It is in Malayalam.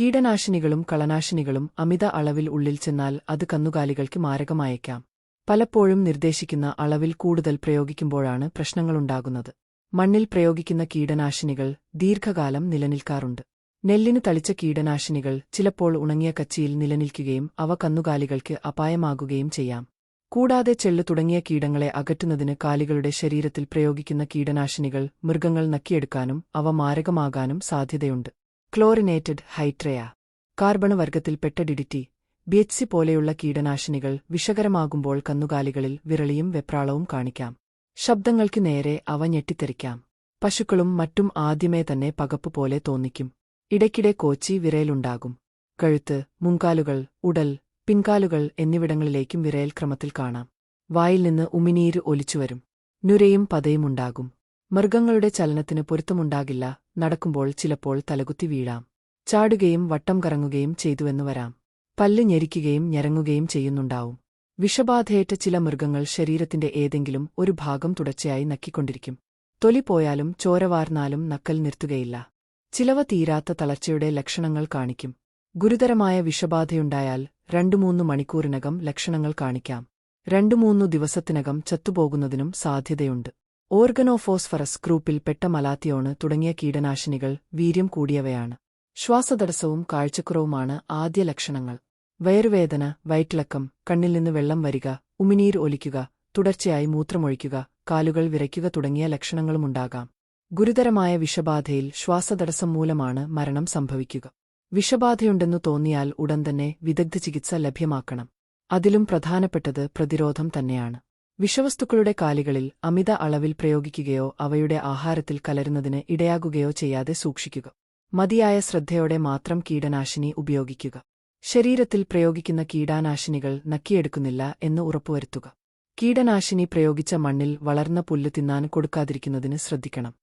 കീടനാശിനികളും കളനാശിനികളും അമിത അളവിൽ ഉള്ളിൽ ചെന്നാൽ അത് കന്നുകാലികൾക്ക് മാരകമായേക്കാം. പലപ്പോഴും നിർദ്ദേശിക്കുന്ന അളവിൽ കൂടുതൽ പ്രയോഗിക്കുമ്പോഴാണ് പ്രശ്നങ്ങളുണ്ടാകുന്നത്. മണ്ണിൽ പ്രയോഗിക്കുന്ന കീടനാശിനികൾ ദീർഘകാലം നിലനിൽക്കാറുണ്ട്. നെല്ലിന് തളിച്ച കീടനാശിനികൾ ചിലപ്പോൾ ഉണങ്ങിയ കച്ചിയിൽ നിലനിൽക്കുകയും അവ കന്നുകാലികൾക്ക് അപായമാകുകയും ചെയ്യാം. കൂടാതെ ചെള്ളു തുടങ്ങിയ കീടങ്ങളെ അകറ്റുന്നതിന് കാലികളുടെ ശരീരത്തിൽ പ്രയോഗിക്കുന്ന കീടനാശിനികൾ മൃഗങ്ങൾ നക്കിയെടുക്കാനും അവ മാരകമാകാനും സാധ്യതയുണ്ട്. ക്ലോറിനേറ്റഡ് ഹൈട്രയ. കാർബൺ വർഗത്തിൽപ്പെട്ട ഡിഡിറ്റി ബിഎച്ച്സി പോലെയുള്ള കീടനാശിനികൾ വിഷകരമാകുമ്പോൾ കന്നുകാലികളിൽ വിരളിയും വെപ്രാളവും കാണിക്കാം. ശബ്ദങ്ങൾക്ക് നേരെ അവ ഞെട്ടിത്തെറിക്കാം. പശുക്കളും മറ്റും ആദ്യമേ തന്നെ പകപ്പ് പോലെ തോന്നിക്കും. ഇടയ്ക്കിടെ കോച്ചി വിരയലുണ്ടാകും കഴുത്ത് മുൻകാലുകൾ ഉടൽ പിൻകാലുകൾ എന്നിവിടങ്ങളിലേക്കും വിരയൽ ക്രമത്തിൽ കാണാം. വായിൽ നിന്ന് ഉമിനീര് ഒലിച്ചുവരും. നുരയും പതയുമുണ്ടാകും. മൃഗങ്ങളുടെ ചലനത്തിന് പൊരുത്തമുണ്ടാകില്ല. നടക്കുമ്പോൾ ചിലപ്പോൾ തലകുത്തി വീഴാം. ചാടുകയും വട്ടം കറങ്ങുകയും ചെയ്തുവെന്നു വരാം. പല്ല് ഞെരിക്കുകയും ഞരങ്ങുകയും ചെയ്യുന്നുണ്ടാവും. വിഷബാധയേറ്റ ചില മൃഗങ്ങൾ ശരീരത്തിന്റെ ഏതെങ്കിലും ഒരു ഭാഗം തുടർച്ചയായി നക്കിക്കൊണ്ടിരിക്കും. തൊലി പോയാലും ചോരവാർന്നാലും നക്കൽ നിർത്തുകയില്ല. ചിലവ തീരാത്ത തളർച്ചയുടെ ലക്ഷണങ്ങൾ കാണിക്കും. ഗുരുതരമായ വിഷബാധയുണ്ടായാൽ രണ്ടു മൂന്ന് മണിക്കൂറിനകം ലക്ഷണങ്ങൾ കാണിക്കാം. രണ്ടു മൂന്നു ദിവസത്തിനകം ചത്തുപോകുന്നതിനും സാധ്യതയുണ്ട്. ഓർഗനോഫോസ്ഫറസ് ഗ്രൂപ്പിൽപ്പെട്ട മലാത്തിയോണ് തുടങ്ങിയ കീടനാശിനികൾ വീര്യം കൂടിയവയാണ്. ശ്വാസതടസ്സവും കാഴ്ചക്കുറവുമാണ് ആദ്യ ലക്ഷണങ്ങൾ. വയറുവേദന വയറ്റിളക്കം കണ്ണിൽ നിന്ന് വെള്ളം വരിക ഉമിനീർ ഒലിക്കുക തുടർച്ചയായി മൂത്രമൊഴിക്കുക കാലുകൾ വിറയ്ക്കുക തുടങ്ങിയ ലക്ഷണങ്ങളുമുണ്ടാകാം. ഗുരുതരമായ വിഷബാധയിൽ ശ്വാസതടസ്സം മൂലമാണ് മരണം സംഭവിക്കുക. വിഷബാധയുണ്ടെന്നു തോന്നിയാൽ ഉടൻ തന്നെ വിദഗ്ധ ചികിത്സ ലഭ്യമാക്കണം. അതിലും പ്രധാനപ്പെട്ടത് പ്രതിരോധം തന്നെയാണ്. വിഷവസ്തുക്കളുടെ കാലികളിൽ അമിത അളവിൽ പ്രയോഗിക്കുകയോ അവയുടെ ആഹാരത്തിൽ കലരുന്നതിന് ഇടയാകുകയോ ചെയ്യാതെ സൂക്ഷിക്കുക. മതിയായ ശ്രദ്ധയോടെ മാത്രം കീടനാശിനി ഉപയോഗിക്കുക. ശരീരത്തിൽ പ്രയോഗിക്കുന്ന കീടാനാശിനികൾ നക്കിയെടുക്കുന്നില്ല എന്ന് ഉറപ്പുവരുത്തുക. കീടനാശിനി പ്രയോഗിച്ച മണ്ണിൽ വളർന്ന പുല്ല് തിന്നാൻ കൊടുക്കാതിരിക്കുന്നതിന് ശ്രദ്ധിക്കണം.